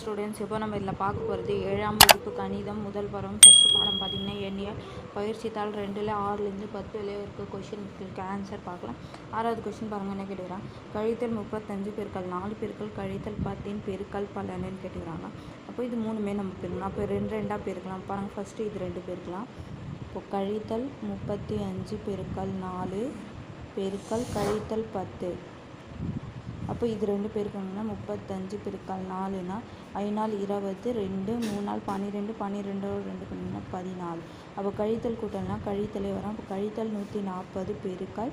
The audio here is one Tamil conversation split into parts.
ஸ்டூடெண்ட்ஸ் இப்போ நம்ம இதில் பார்க்க போகிறது ஏழாம் வகுப்பு கணிதம் முதல் பருவம் ஃபஸ்ட்டு பாடம் பார்த்திங்கன்னா எண்ணிய பயிற்சித்தாள் ரெண்டில் ஆறுலேருந்து பத்து வரையும் இருக்க கொஷினுக்கு ஆன்சர் பார்க்கலாம். ஆறாவது கொஷின் பாருங்கள் என்ன கேட்டுக்கிறாங்க? கழித்தல் முப்பத்தஞ்சு பெருக்கள் நாலு பேருக்கள் கழித்தல் பத்தின் பெருக்கல் பலனுன்னு கேட்டுக்கிறாங்க. அப்போ இது மூணுமே நம்ம பெருக்கணும். அப்போ ரெண்டு ரெண்டாக பெருக்கலாம். பாருங்கள் ஃபஸ்ட்டு இது ரெண்டு பெருக்கலாம். இப்போ கழித்தல் முப்பத்தி அஞ்சு பெருக்கள் நாலு பெருக்கல் கழித்தல் பத்து. அப்போ இது ரெண்டு பெருக்கணும்னா முப்பத்தஞ்சு பெருக்கால் நாலுனா ஐநாள் இருபது ரெண்டு மூணு நாள் பன்னிரெண்டு பன்னிரெண்டோ ரெண்டு பண்ணிங்கன்னா பதினாலு. அப்போ கழித்தல் கூட்டல்னா கழித்தலே வரும். அப்போ கழித்தல் நூற்றி நாற்பது பெருக்கால்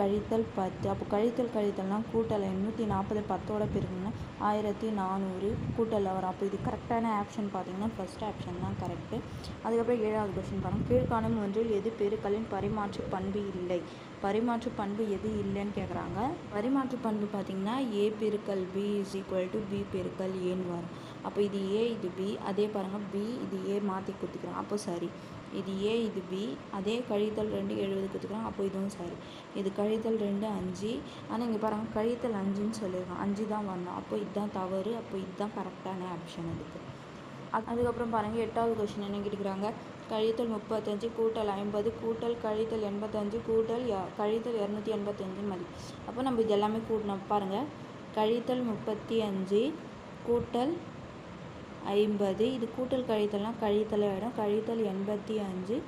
கழித்தல் பத்து. அப்போ கழித்தல் கழித்தல்னா கூட்டல் எண்ணூற்றி நாற்பது பத்தோட பெருக்கணும்னா ஆயிரத்தி நானூறு கூட்டலில் வரும். அப்போ இது கரெக்டான ஆப்ஷன் பார்த்தீங்கன்னா ஃபஸ்ட் ஆப்ஷன் தான் கரெக்டு அதுக்கப்புறம் ஏழாவது கொஸ்டின் பாருங்கள் கீழ்காணும் ஒன்றில் எது பெருக்களின் பரிமாற்று பண்பு இல்லை? பரிமாற்று பண்பு எது இல்லைன்னு கேட்குறாங்க பரிமாற்று பண்பு பார்த்தீங்கன்னா ஏ பெருக்கல் B is equal to B பெருக்கல் ஏன்னு வரும். அப்போ இது ஏ இது பி அதே பாருங்கள் பி இது ஏ மாற்றி கொடுத்துக்கிறோம். அப்போ சரி. இது ஏ இது பி அதே கழித்தல் ரெண்டு எழுபது கொடுத்துக்கிறோம். அப்போ இதுவும் சரி. இது கழித்தல் ரெண்டு அஞ்சு. ஆனால் இங்கே பாருங்கள் கழித்தல் அஞ்சுன்னு சொல்லியிருக்கோம் அஞ்சு தான் வரணும். அப்போ இதுதான் தவறு. அப்போ இதுதான் கரெக்டான ஆப்ஷன் அதுக்கு. அதுக்கப்புறம் பாருங்கள் எட்டாவது கொஷின் என்ன கேட்டுக்கிறாங்க? கழித்தல் முப்பத்தஞ்சு கூட்டல் ஐம்பது கூட்டல் கழித்தல் எண்பத்தஞ்சு கூட்டல் கழித்தல் இரநூத்தி எண்பத்தஞ்சு மதி. அப்போ நம்ம இது எல்லாமே கூட்டணும் பாருங்கள் கழித்தல் முப்பத்தி அஞ்சு கூட்டல் ஐம்பது. இது கூட்டல் கழித்தல்னால் கழித்தல் ஆகிடும் கழித்தல் எண்பத்தி அஞ்சு.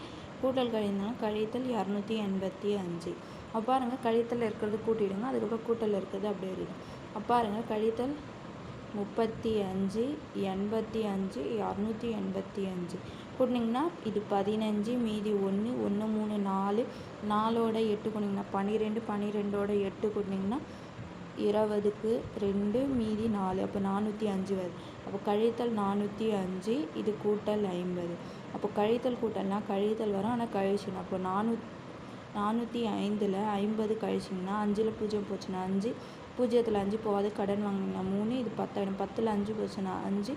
கூட்டல் கழிந்தாலும் கழித்தல் இரநூத்தி எண்பத்தி அஞ்சு. அப்போ பாருங்கள் கழித்தல் இருக்கிறது கூட்டிடுங்க. அதுக்கப்புறம் கூட்டல் இருக்கிறது அப்படியே இருக்கும் அப்போ பாருங்கள் கழித்தல் முப்பத்தி அஞ்சு எண்பத்தி அஞ்சு இரநூத்தி எண்பத்தி அஞ்சு. கூட்டினீங்கன்னா இது பதினஞ்சு மீதி ஒன்று ஒன்று மூணு நாலு நாலோட எட்டு கூட்டிங்கன்னா பன்னிரெண்டு பன்னிரெண்டோட எட்டு கூட்டினீங்கன்னா இருபதுக்கு ரெண்டு மீதி நாலு அப்போ நானூற்றி அஞ்சு வருது அப்போ கழித்தல் நானூற்றி அஞ்சு இது கூட்டல் ஐம்பது. அப்போ கழித்தல் கூட்டல்னால் கழித்தல் வரும் ஆனால் கழிச்சிடணும். அப்போ நானூ நானூற்றி ஐந்தில் ஐம்பது கழிச்சிங்கன்னா அஞ்சில் பூஜ்ஜியம் போச்சுன்னா அஞ்சு பூஜ்ஜியத்தில் அஞ்சு போகாது கடன் வாங்கினீங்கன்னா மூணு இது பத்தாயிரம் பத்தில் அஞ்சு போச்சுன்னா அஞ்சு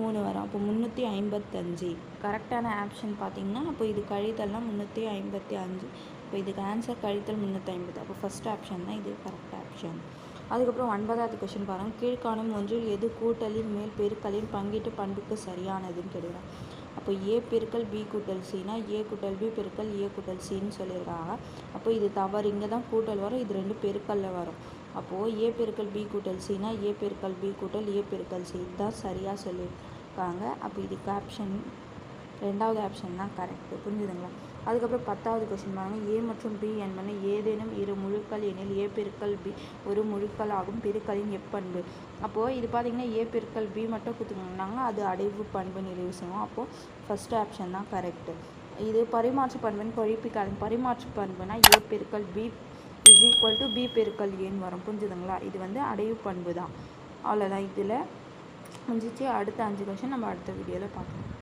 மூணு வரும். அப்போ முந்நூற்றி ஐம்பத்தஞ்சு. கரெக்டான ஆப்ஷன் பார்த்தீங்கன்னா அப்போ இது கழித்தல்னால் முந்நூற்றி ஐம்பத்தி அஞ்சு. இப்போ இதுக்கு ஆன்சர் கழித்தல் முந்நூற்றி ஐம்பது. அப்போ ஃபஸ்ட் ஆப்ஷன் தான் இது கரெக்ட் ஆப்ஷன் அதுக்கப்புறம் ஒன்பதாவது கொஷின் பாருங்கள் கீழ்காணும் ஒன்றில் எது கூட்டலின் மேல் பெருக்கலின் பங்கீட்டு பண்புக்கு சரியானதுன்னு கேட்குறேன் அப்போ ஏ பெருக்கல் பி கூட்டல் சினா ஏ கூட்டல் பி பெருக்கல் ஏ கூட்டல் சின்னு சொல்லியிருக்காங்க அப்போ இது தவறு. இங்கே தான் கூட்டல் வரும். இது ரெண்டு பெருக்கல்ல வரும். அப்போது ஏ பெருக்கல் பி கூட்டல் சினா ஏ பெருக்கல் பி கூட்டல் ஏ பெருக்கல் சி தான் சரியாக சொல்லியிருக்காங்க. அப்போ இது கேப்ஷன் ரெண்டாவது ஆப்ஷன் தான் கரெக்டு புரிஞ்சுதுங்களா? அதுக்கப்புறம் பத்தாவது கொஸ்டின் பாருங்கள் ஏ மற்றும் பி என்பன ஏதேனும் இரு முழுக்கள் எனில் ஏ பெருக்கல் பி ஒரு முழுக்கள் ஆகும் பெருக்களின் எப்பண்பு. அப்போது இது பார்த்திங்கன்னா ஏ பெருக்கல் பி மட்டும் கொடுத்துருந்தாங்க அது அடைவு பண்பு நிறைவு செய்வோம் அப்போது ஃபஸ்ட் ஆப்ஷன் தான் கரெக்டு இது பரிமாற்று பண்புன்னு குழப்பிக்காது பரிமாற்று பண்புனா ஏ பெருக்கல் B is equal to B பெருக்கல் ஏன்னு வரும். புரிஞ்சுதுங்களா? இது வந்து அடைவு பண்பு தான் அவ்வளோதான் இதில் முடிஞ்சிச்சு. அடுத்த அஞ்சு கொஷின் நம்ம அடுத்த வீடியோவில் பார்க்கலாம்.